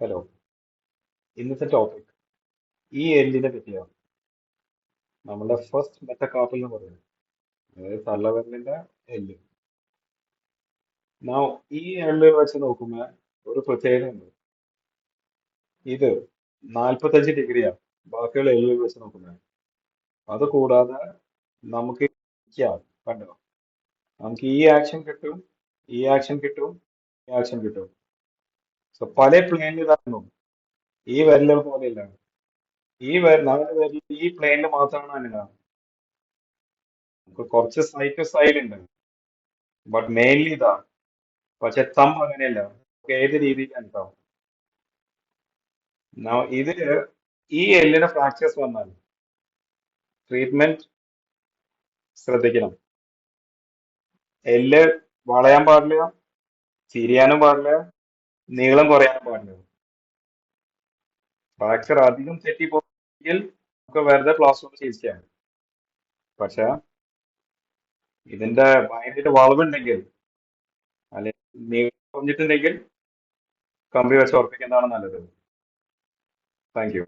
Hello ഇന്നത്തെ topic ഈ എല്ലിനെ പറ്റിയാണ് നമ്മുടെ ഫസ്റ്റ് മെറ്റക്കാർപ്പൽ എന്ന് പറയുന്നത്. അതായത് തള്ളവിരലിന്റെ എല്ല് നാ ഈ എല്ല് വെച്ച് നോക്കുമ്പോൾ ഒരു പ്രത്യേകത ഉണ്ട്. ഇത് നാൽപ്പത്തഞ്ച് ഡിഗ്രിയാണ് ബാക്കിയുള്ള എല്ല് വെച്ച് നോക്കുമ്പോൾ അത് കൂടാതെ നമുക്ക്. കണ്ടോ? നമുക്ക് ഈ ആക്ഷൻ കിട്ടും ഈ ആക്ഷൻ കിട്ടും ഈ ആക്ഷൻ കിട്ടും. സോ പല പ്ലെയിനിൽ ഇതായിരുന്നു. ഈ വിരൽ പോലെയല്ല. ഈ വിരൽ നാല് വിരൽ ഈ പ്ലെയിനിൽ മാത്രമാണ് അനങ്ങുക നമുക്ക് കുറച്ച് സൈഡ് ടു സൈഡ് ഉണ്ട്. ബട്ട് മെയിൻലി ഇതാ. പക്ഷെ തം അങ്ങനെയല്ല. നമുക്ക് ഏത് രീതിയിൽ അനുഭവം ഇത് ഈ എല്ലിന് ഫ്രാക്ചേഴ്സ് വന്നാൽ ട്രീറ്റ്മെന്റ് ശ്രദ്ധിക്കണം. എല്ല് വളയാൻ പാടില്ല തിരിയാനും പാടില്ല നീളം കുറയാൻ പാടില്ല. ഫ്രാക്ചർ അധികം തെറ്റിപ്പോയെങ്കിൽ നമുക്ക് വെറുതെ പ്ലാസ്റ്റർ ചികിത്സിക്കാം പക്ഷെ ഇതിന്റെ ഭയങ്കര വളവുണ്ടെങ്കിൽ അല്ലെങ്കിൽ നീളം കുറഞ്ഞിട്ടുണ്ടെങ്കിൽ കമ്പി വെച്ച് ഉറപ്പിക്കുന്നതാണ് നല്ലത്. Thank you